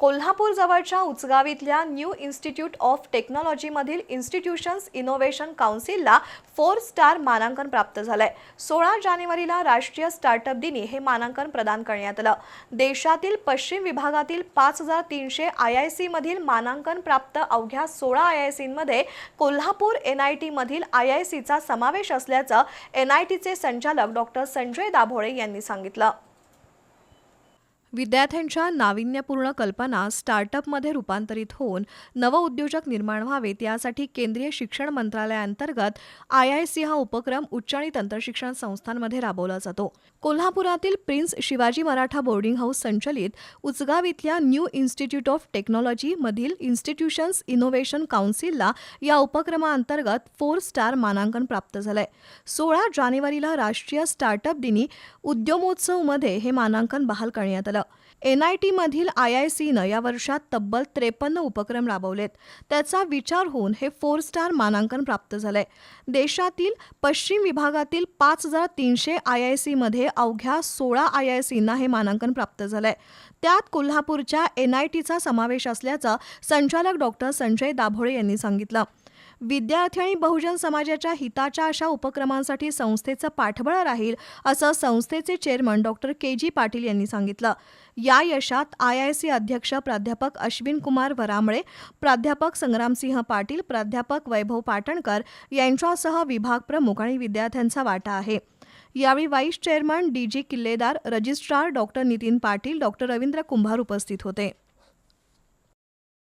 कोल्हापूर जवळच्या उचगाव इथल्या new institute of टेक्नॉलॉजीमधील इन्स्टिट्यूशन्स इनोव्हेशन काउन्सिलला फोर स्टार मानांकन प्राप्त झालंय. सोळा जानेवारीला राष्ट्रीय स्टार्टअप दिनी हे मानांकन प्रदान करण्यात आलं. देशातील पश्चिम विभागातील पाच हजार तीनशे आय आय सीमधील मानांकन प्राप्त अवघ्या सोळा आय आय सींमध्ये कोल्हापूर एन आय टीमधील आय आय सीचा समावेश असल्याचं एन आय टीचे संचालक डॉक्टर संजय दाभोळे यांनी सांगितलं. विद्यार्थ्यांच्या नाविन्यपूर्ण कल्पना स्टार्टअपमध्ये रूपांतरित होऊन नवउद्योजक निर्माण व्हावेत यासाठी केंद्रीय शिक्षण मंत्रालयाअंतर्गत आय आय सी हा उपक्रम उच्च आणि तंत्रशिक्षण संस्थांमध्ये राबवला जातो. कोल्हापुरातील prince Shivaji Maratha boarding house संचलित उचगाव इथल्या न्यू इन्स्टिट्यूट ऑफ टेक्नॉलॉजी मधील इन्स्टिट्यूशन्स इनोव्हेशन काउन्सिलला या उपक्रमाअंतर्गत फोर स्टार मानांकन प्राप्त झालंय. सोळा जानेवारीला राष्ट्रीय स्टार्टअप दिनी उद्यमोत्सवमध्ये हे मानांकन बहाल करण्यात आलं. एन एनआयटीमधील आय आय सीनं या वर्षात तब्बल त्रेपन्न उपक्रम राबवलेत. त्याचा विचार होऊन हे फोर स्टार मानांकन प्राप्त झालंय. देशातील पश्चिम विभागातील पाच हजार तीनशे आय आय सीमध्ये अवघ्या सोळा आय आय सींना हे मानांकन प्राप्त झालंय. त्यात कोल्हापूरच्या एन समावेश असल्याचं संचालक डॉक्टर संजय दाभोळे यांनी सांगितलं. विद्यार्थी आणि बहुजन समाजाच्या हिताच्या अशा उपक्रमांसाठी संस्थेचं पाठबळ राहील असं संस्थेचे chairman doctor K G Patil यांनी सांगितलं. या यशात आय आय सी अध्यक्ष प्राध्यापक अश्विन कुमार वरामळे प्राध्यापक संग्रामसिंह पाटील प्राध्यापक वैभव पाटणकर यांच्यासह विभाग प्रमुख आणि विद्यार्थ्यांचा वाटा आहे. यावेळी vice chairman D G Killedar registrar doctor Nitin Patil doctor Ravindra Kumbhar उपस्थित होते.